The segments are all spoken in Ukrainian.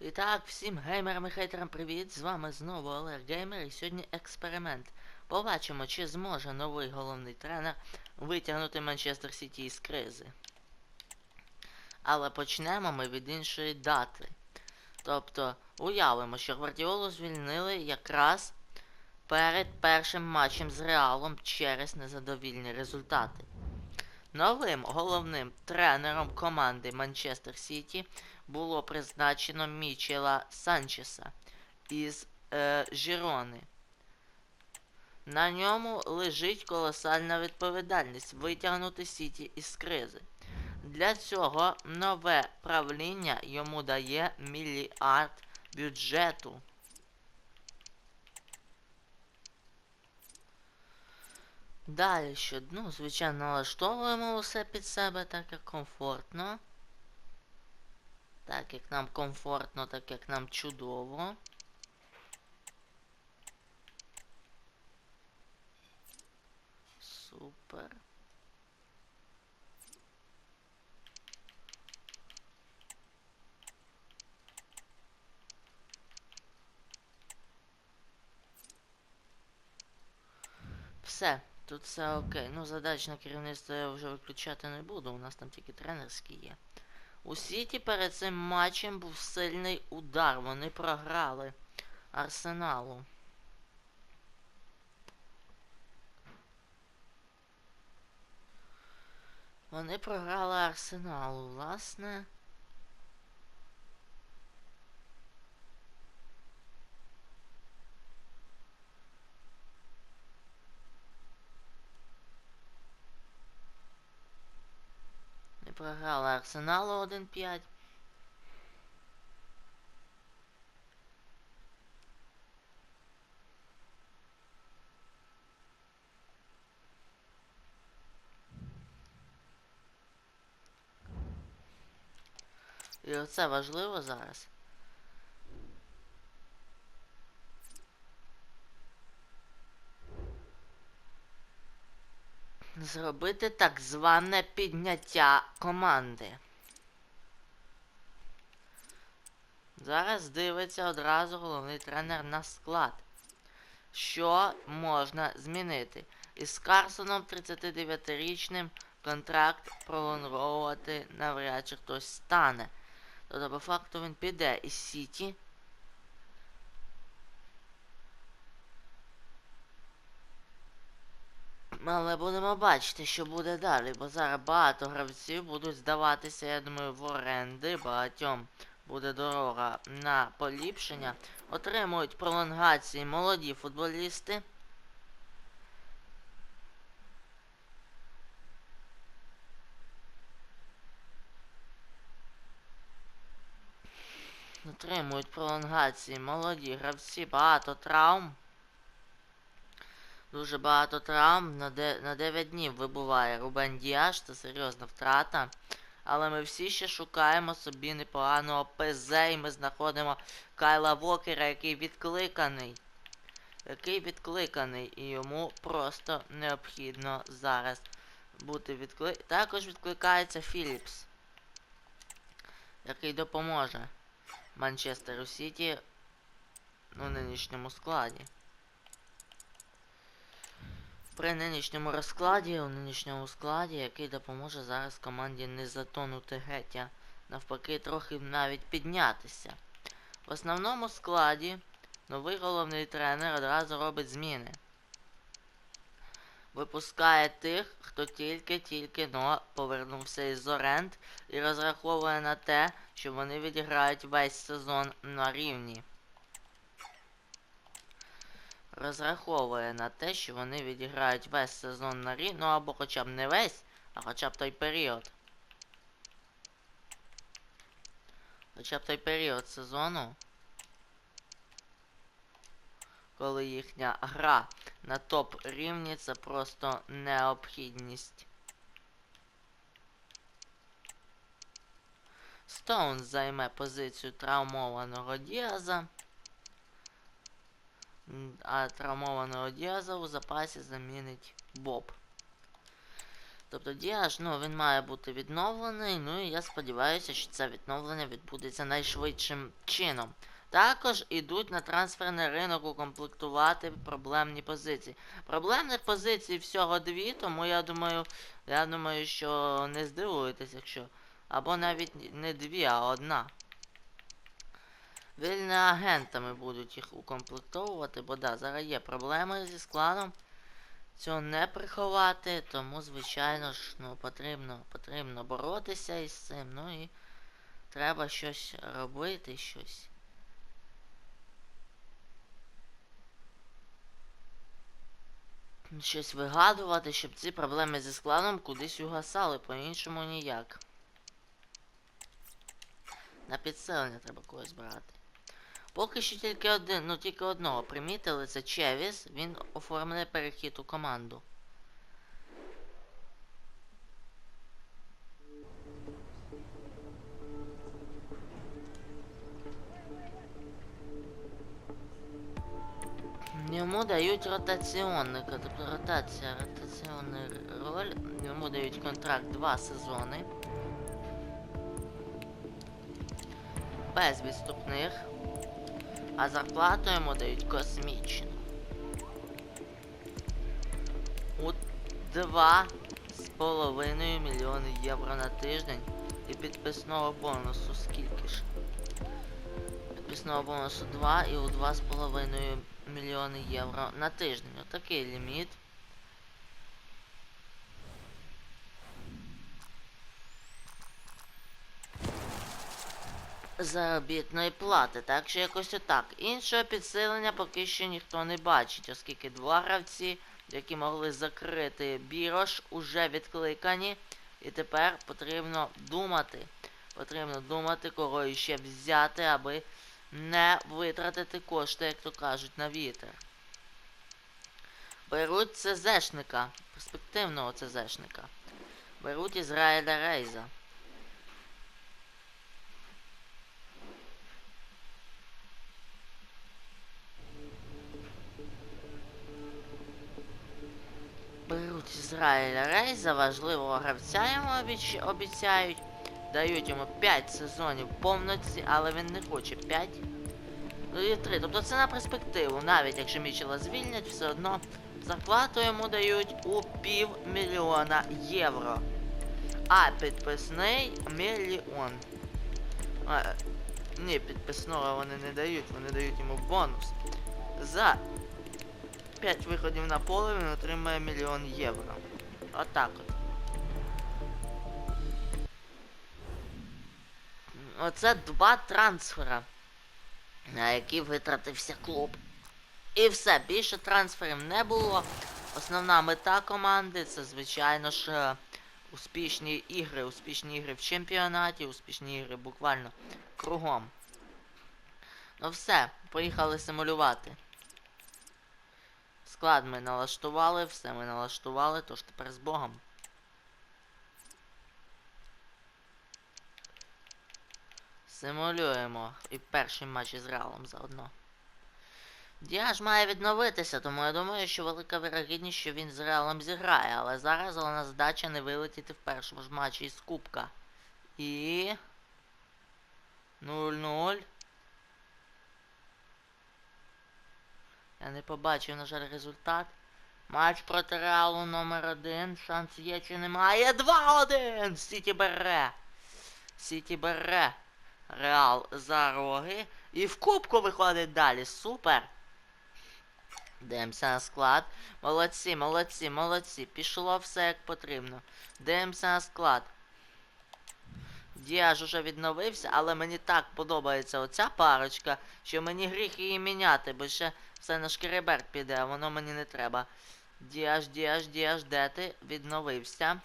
І так, всім геймерам і хейтерам привіт! З вами знову Олег Геймер і сьогодні експеримент. Побачимо, чи зможе новий головний тренер витягнути Манчестер Сіті із кризи. Але почнемо ми від іншої дати. Тобто, уявимо, що Гвардіолу звільнили якраз перед першим матчем з Реалом через незадовільні результати. Новим головним тренером команди Манчестер Сіті було призначено Мічела Санчеса із е, Жірони. На ньому лежить колосальна відповідальність витягнути Сіті із кризи. Для цього нове правління йому дає мільярд бюджету. Далі що, ну, звичайно, налаштовуємо усе під себе так, як комфортно. Так, як нам комфортно, так як нам чудово. Супер. Все, тут все окей. Ну, задач на керівництво я вже виключати не буду, у нас там тільки тренерські є. У Сіті перед цим матчем був сильний удар. Вони програли Арсеналу. Вони програли Арсеналу, власне. Програли Арсеналу 1-5. І оце важливо зараз. Зробити так зване підняття команди. Зараз дивиться одразу головний тренер на склад. Що можна змінити? Із Карсоном 39-річним контракт пролонговувати навряд чи хтось стане. Тобто, по факту він піде із Сіті. Але будемо бачити, що буде далі, бо зараз багато гравців будуть здаватися, я думаю, в оренди. Багатьом буде дорога на поліпшення. Отримують пролонгації молоді футболісти. Отримують пролонгації молоді гравці, багато травм. Дуже багато травм. На, де, на 9 днів вибуває Рубен Діаш, це серйозна втрата. Але ми всі ще шукаємо собі непоганого ПЗ і ми знаходимо Кайла Вокера, який відкликаний. Який відкликаний. І йому просто необхідно зараз бути відкликаний. Також відкликається Філіпс, який допоможе Манчестеру Сіті у нинішньому складі. При нинішньому розкладі, у нинішньому складі, який допоможе зараз команді не затонути геть, а навпаки, трохи навіть піднятися. В основному складі новий головний тренер одразу робить зміни. Випускає тих, хто тільки-тільки но повернувся із оренд і розраховує на те, що вони відіграють весь сезон на рівні розраховує на те, що вони відіграють весь сезон на рі, ну або хоча б не весь, а хоча б той період. Хоча б той період сезону, коли їхня гра на топ рівні це просто необхідність. Стоунс займе позицію травмованого Діаза. А травмованого Діаза у запасі замінить Боб. Тобто Діаш, ну, він має бути відновлений, ну і я сподіваюся, що це відновлення відбудеться найшвидшим чином. Також ідуть на трансферний ринок укомплектувати проблемні позиції. Проблемних позицій всього дві, тому я думаю, я думаю, що не здивуєтесь, якщо. Або навіть не дві, а одна. Вільними агентами будуть їх укомплектовувати, бо да, зараз є проблеми зі складом. Цього не приховати, тому, звичайно ж, ну, потрібно, потрібно боротися із цим, ну і треба щось робити, щось. Щось вигадувати, щоб ці проблеми зі складом кудись угасали, по-іншому ніяк. На підсилення треба когось брати. Поки що тільки один, ну тільки одного примітили, це Чевіс, він оформляє перехід у команду. Йому дають ротаційника, тобто ротація, ротаційний роль. Йому дають контракт 2 сезони. Без відступних. А зарплату йому дають космічну. У 2,5 мільйони євро на тиждень і підписного бонусу скільки ж? Підписного бонусу 2 і у 2,5 мільйони євро на тиждень. Отакий ліміт. Заробітної плати, так що якось отак. Іншого підсилення поки що ніхто не бачить, оскільки два гравці, які могли закрити Бірош, уже відкликані. І тепер потрібно думати. Потрібно думати, кого іще взяти, аби не витратити кошти, як то кажуть, на вітер. Беруть ЦЗшника, перспективного ЦЗшника. Беруть Ізраїля Рейза. Беруть Ізраїля Рейза, важливого гравця йому обіцяють. Дають йому 5 сезонів повноці, але він не хоче 5. Ну і 3. Тобто це на перспективу. Навіть якщо Мічела звільнять, все одно зарплату йому дають у півмільйона євро. А підписний мільйон. А, ні, підписного вони не дають, вони дають йому бонус. За 5 виходів на поле він отримає мільйон євро. Отак от. Оце два трансфера, на які витратився клуб. І все, більше трансферів не було. Основна мета команди це, звичайно ж, успішні ігри, успішні ігри в чемпіонаті, успішні ігри буквально кругом. Ну все, поїхали симулювати. Склад ми налаштували, все ми налаштували, тож тепер з Богом. Симулюємо і перший матч із Реалом заодно. Діаж має відновитися, тому я думаю, що велика вірогідність, що він з Реалом зіграє, але зараз головна задача не вилетіти в першому ж матчі із Кубка. І. 0-0. Я не побачив, на жаль, результат. Матч проти Реалу номер 1 Шанс є чи немає. 2-1! Сіті бере. Сіті бере. Реал за роги. І в кубку виходить далі. Супер. Дивимося на склад. Молодці, молодці, молодці. Пішло все як потрібно. Дивимося на склад. Діаж уже відновився, але мені так подобається оця парочка, що мені гріх її міняти, бо ще все на шкереберт піде, воно мені не треба. Діаж, діаж, діаж, де ти? Відновився.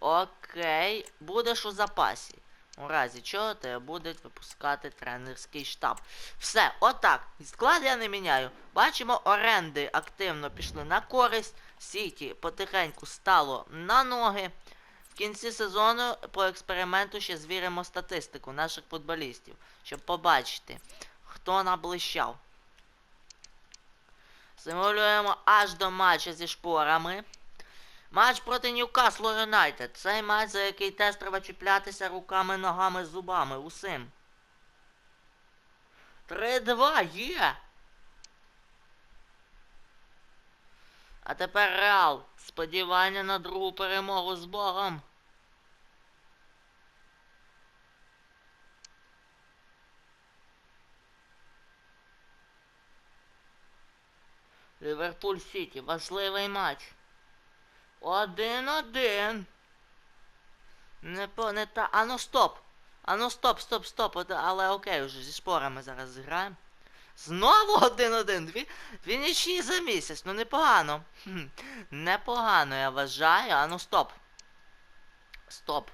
Окей. Будеш у запасі. У разі чого тебе буде випускати тренерський штаб. Все, отак. Склад я не міняю. Бачимо, оренди активно пішли на користь. Сіті потихеньку стало на ноги. В кінці сезону по експерименту ще звіримо статистику наших футболістів, щоб побачити, хто наблищав. Симулюємо аж до матча зі шпорами. Матч проти Ньюкаслу Юнайтед. Цей матч, за який теж треба чіплятися руками, ногами, зубами, усім. 3-2 є. А тепер Реал. Сподівання на другу перемогу з Богом. Ліверпуль Сіті. Важливий матч. Один-один. Не по не та. Ану стоп. Ану стоп, стоп, стоп. Але окей, вже зі шпорами зараз зіграємо. Знову один-один. Дві, дві нічні за місяць. Ну непогано. Хм. Непогано, я вважаю. Ану стоп. Стоп.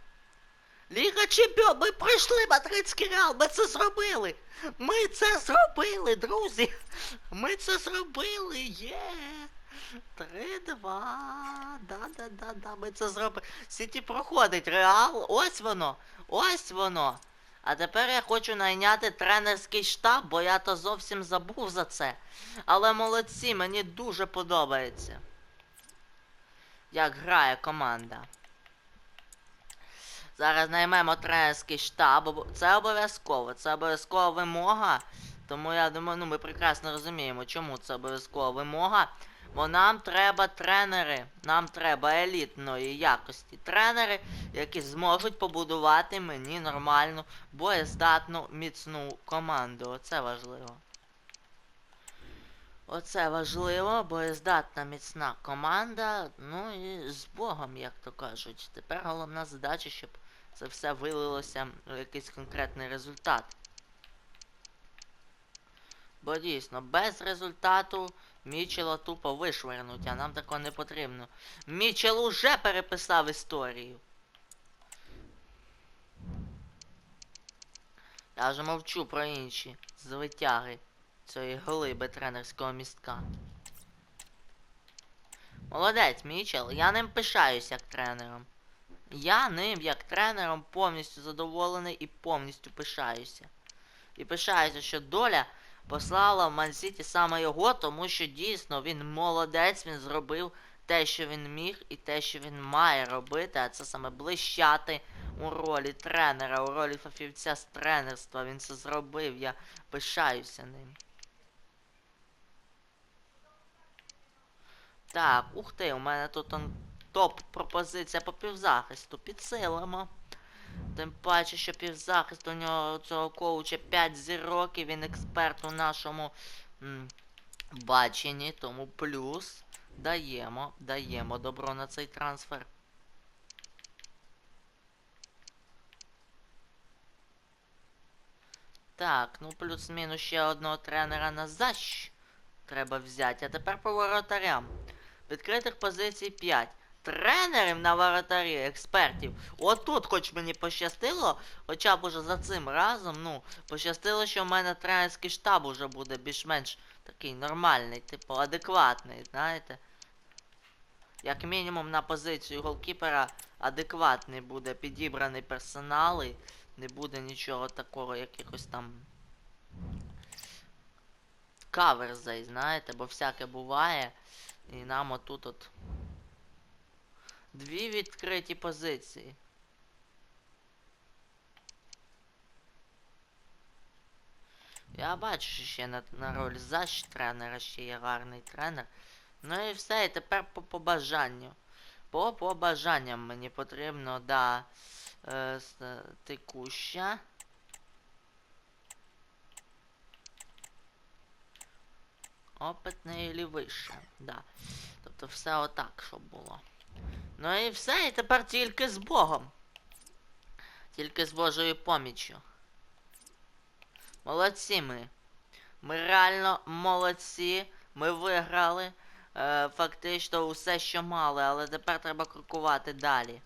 Ліга Чемпіон, ми пройшли Мадридський Реал, ми це зробили. Ми це зробили, друзі. Ми це зробили, є. Три-два. Да-да-да-да, ми це зробили. Сіті проходить, Реал, ось воно, ось воно. А тепер я хочу найняти тренерський штаб, бо я то зовсім забув за це. Але молодці, мені дуже подобається. Як грає команда. Зараз наймемо тренерський штаб. Це обов'язково. Це обов'язкова вимога. Тому я думаю, ну ми прекрасно розуміємо, чому це обов'язкова вимога. Бо нам треба тренери, нам треба елітної якості. Тренери, які зможуть побудувати мені нормальну, боєздатну, міцну команду. Оце важливо. Оце важливо, боєздатна міцна команда. Ну і з Богом, як то кажуть. Тепер головна задача, щоб це все вилилося в якийсь конкретний результат. Бо дійсно, без результату Мічела тупо вишвернуть, а нам такого не потрібно. Мічел уже переписав історію. Я вже мовчу про інші звитяги цієї глиби тренерського містка. Молодець, Мічел, я ним пишаюсь як тренером. Я ним як тренером повністю задоволений і повністю пишаюся. І пишаюся, що доля послала в Мансіті саме його, тому що дійсно він молодець, він зробив те, що він міг, і те, що він має робити, а це саме блищати у ролі тренера, у ролі фахівця з тренерства. Він це зробив, я пишаюся ним. Так, ух ти, у мене тут он топ-пропозиція по півзахисту. Підсилимо. Тим паче, що півзахист у нього цього коуча 5 зірок, і він експерт у нашому баченні, тому плюс даємо, даємо добро на цей трансфер. Так, ну плюс-мінус ще одного тренера на защ треба взяти. А тепер по воротарям. Відкритих позицій 5. Тренерів на воротарі, експертів. Отут хоч мені пощастило, хоча б уже за цим разом, ну, пощастило, що в мене тренерський штаб уже буде більш-менш такий нормальний, типу адекватний, знаєте. Як мінімум на позицію голкіпера адекватний буде підібраний персонал і не буде нічого такого, якихось там каверзей, знаєте, бо всяке буває. І нам отут от дві відкриті позиції. Я бачу, що ще на, на роль защ тренера ще є гарний тренер. Ну і все, і тепер по побажанню. По побажанням мені потрібно, да, е, текуща. Или вище, да. Тобто все отак, щоб було. Ну і все, і тепер тільки з Богом. Тільки з Божою поміччю. Молодці ми. Ми реально молодці. Ми виграли е, фактично усе, що мали, але тепер треба крокувати далі.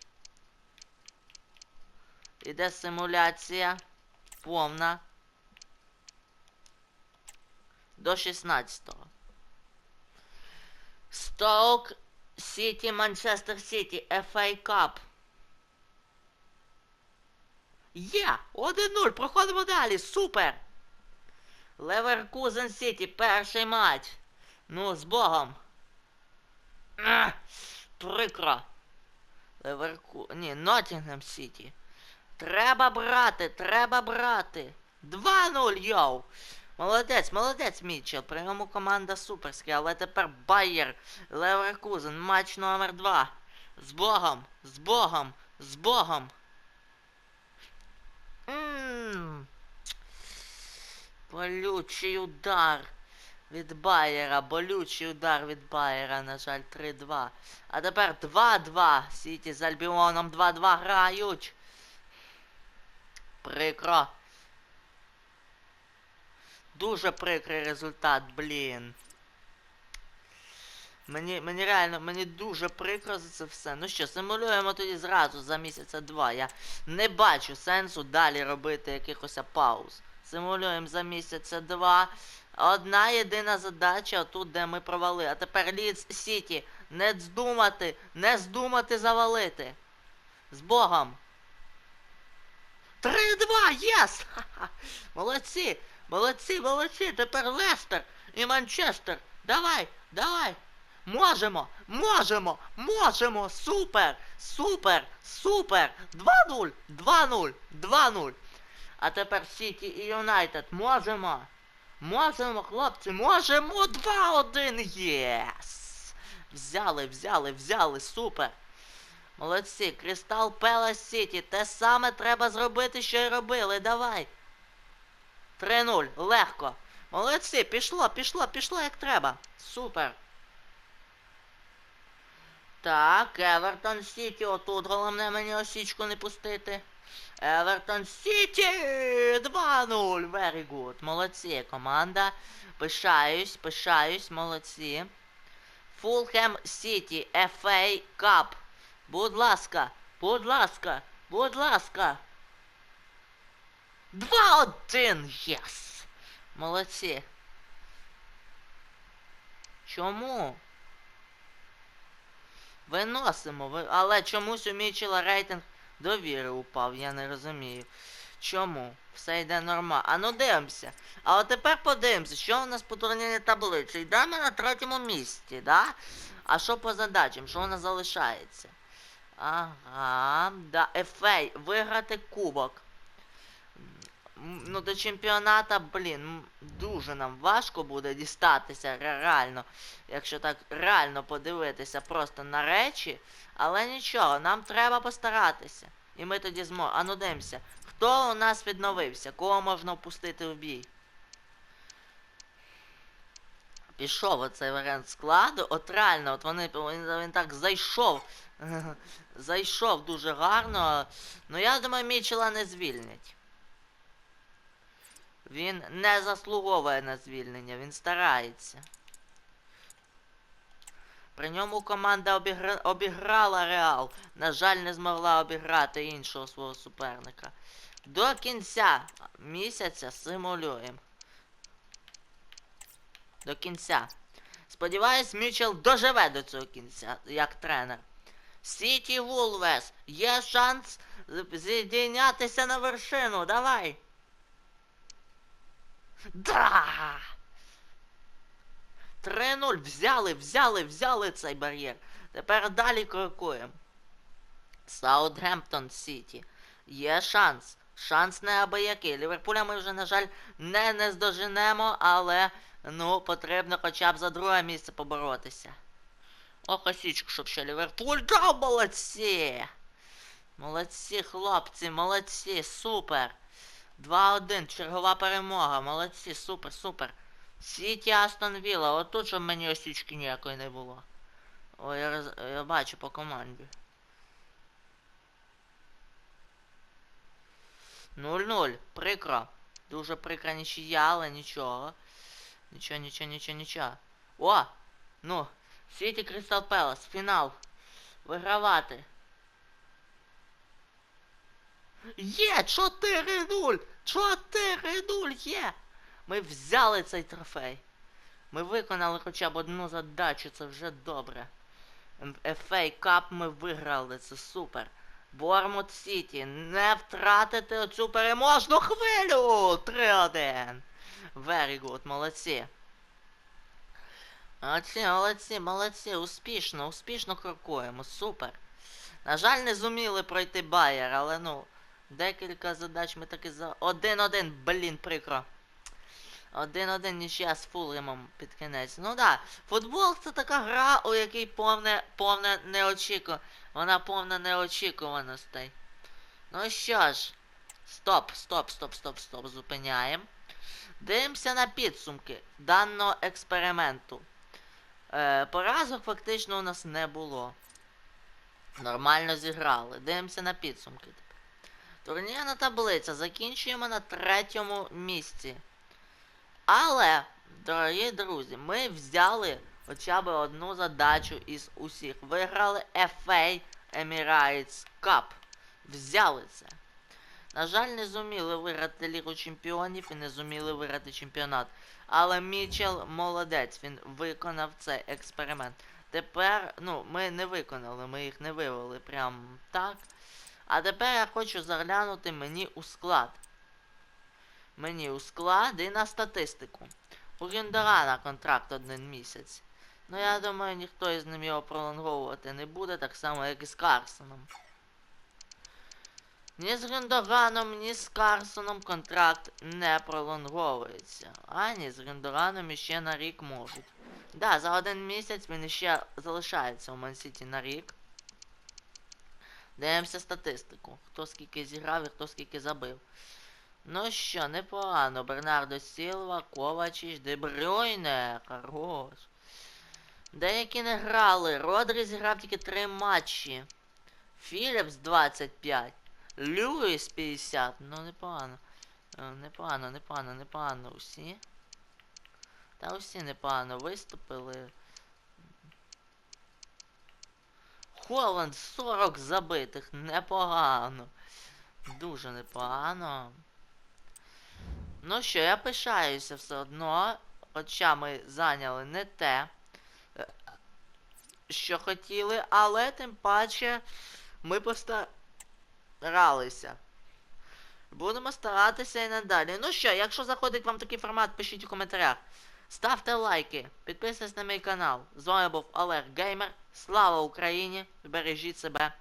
Іде симуляція повна. До 16-го. Стоук Сіті, Манчестер Сіті, FA Cup. Є! 1-0, проходимо далі, супер! Леверкузен Сіті, перший матч. Ну, з Богом. Прикро. Леверку. Ні, Ноттінгем Сіті. Треба брати, треба брати. 2-0, йоу. Молодець, молодець, Мітчел. Прямо команда суперська, але тепер Байер, Леверкузен, матч номер 2. З Богом, з Богом, з Богом. Болючий удар від Байера. Болючий удар від Байера, на жаль, 3-2. А тепер 2-2. Сіті з Альбіоном 2-2 грають. Прикро. Дуже прикрий результат, блін. Мені, мені реально, мені дуже прикро за це все. Ну що, симулюємо тоді зразу за місяця два. Я не бачу сенсу далі робити якихось пауз. Симулюємо за місяця два. Одна єдина задача тут, де ми провали. А тепер Лідс Сіті. Не здумати, не здумати завалити. З Богом. 3-2! Єс! Молодці! Молодці, молодці! Тепер Лестер і Манчестер! Давай, давай! Можемо! Можемо! Можемо! Супер! Супер! Супер! 2-0! 2-0! 2-0! А тепер Сіті і Юнайтед. Можемо! Можемо, хлопці, можемо! 2-1! Єс! Взяли, взяли, взяли, супер! Молодці, Кристал Пелас Сіті. Те саме треба зробити, що й робили. Давай. 3-0. Легко. Молодці, пішло, пішло, пішло як треба. Супер. Так, Евертон Сіті. Отут головне мені осічку не пустити. Евертон Сіті! 2-0. Very good. Молодці, команда. Пишаюсь, пишаюсь, молодці. Фулхем Сіті. FA Cup. Будь ласка, будь ласка, будь ласка. Два один! Єс! Молодці. Чому? Виносимо, ви... але чомусь у Мічела рейтинг довіри упав, я не розумію. Чому? Все йде нормально. А ну дивимося. А от тепер подивимося, що у нас по турнірній таблиці. Йдемо на третьому місці, да? А що по задачам? Що у нас залишається? Ага, да, Ефей, виграти кубок. Ну, до чемпіоната, блін, дуже нам важко буде дістатися реально. Якщо так реально подивитися просто на речі. Але нічого, нам треба постаратися. І ми тоді зможемо. А ну. Хто у нас відновився? Кого можна впустити в бій? Пішов оцей варіант складу. От реально, от вони він, він так зайшов. Зайшов дуже гарно. Ну я думаю, Мічела не звільнять. Він не заслуговує на звільнення, він старається. При ньому команда обігра... обіграла Реал. На жаль, не змогла обіграти іншого свого суперника. До кінця місяця симулюємо. До кінця. Сподіваюсь, Мічел доживе до цього кінця, як тренер. Сіті Вулвес, є шанс зійнятися на вершину. Давай. Да! 3-0. Взяли, взяли, взяли цей бар'єр. Тепер далі крокуємо. Саутгемптон Сіті. Є шанс. Шанс неабиякий. Ліверпуля ми вже, на жаль, не наздоженемо, але ну, потрібно хоча б за друге місце поборотися. О, косічку, щоб ще Ліверпуль. Да, молодці! Молодці, хлопці, молодці, супер. 2-1, чергова перемога. Молодці, супер, супер. Сіті Астон Вілла, отут щоб мені осічки ніякої не було. Ой, я, роз... я бачу по команді. 0-0. Прикро. Дуже прикра нічия, але нічого. Нічого, нічого, нічого, нічого. О! Ну, Сіті Крістал Пелас, фінал. Вигравати. Є! 4-0! 4-0 є! Ми взяли цей трофей. Ми виконали хоча б одну задачу, це вже добре. FA Cup ми виграли, це супер. Бормут Сіті, не втратити оцю переможну хвилю! 3-1. Very good, молодці. Молодці, молодці, молодці, успішно, успішно крокуємо, супер. На жаль, не зуміли пройти Байер, але ну, декілька задач ми таки за. Один-один, блін, прикро. Один-один нічия з Фулремом під кінець. Ну да, футбол це така гра, у якій повне, повне неочікувано. Вона повна неочікуваностей. Ну що ж, стоп, стоп, стоп, стоп, стоп, зупиняємо. Дивимося на підсумки даного експерименту. Е, поразок фактично у нас не було. Нормально зіграли. Дивимося на підсумки. Турнірна таблиця. Закінчуємо на третьому місці. Але, дорогі друзі, ми взяли хоча б одну задачу із усіх. Виграли FA Emirates Cup. Взяли це. На жаль, не зуміли виграти Лігу Чемпіонів і не зуміли виграти чемпіонат. Але Мічел молодець, він виконав цей експеримент. Тепер, ну, ми не виконали, ми їх не вивели прям так. А тепер я хочу заглянути мені у склад. Мені у склад і на статистику. У Гюндорана контракт один місяць. Ну я думаю, ніхто із ним його пролонговувати не буде, так само, як і з Карсоном. Ні з Гюндораном, ні з Карсоном контракт не пролонговується. Ані з Гюндораном іще на рік можуть. Да, за один місяць він іще залишається у Мансіті на рік. Дивимося статистику. Хто скільки зіграв і хто скільки забив. Ну що, непогано. Бернардо Сілва, Ковачіч, Дебрюйне, хорош. Деякі не грали. Родрі зіграв тільки 3 матчі. Філіпс 25. Льюіс 50. Ну непогано. Е, Непогано, непогано, непогано. Усі. Та усі непогано виступили. Холланд 40 забитих. Непогано. Дуже непогано. Ну що, я пишаюся все одно. Хоча ми зайняли не те, е, що хотіли, але тим паче ми постаралися. Будемо старатися і надалі. Ну що, якщо заходить вам такий формат, пишіть у коментарях. Ставте лайки, підписуйтесь на мій канал. З вами був Олег Геймер. Слава Україні! Бережіть себе!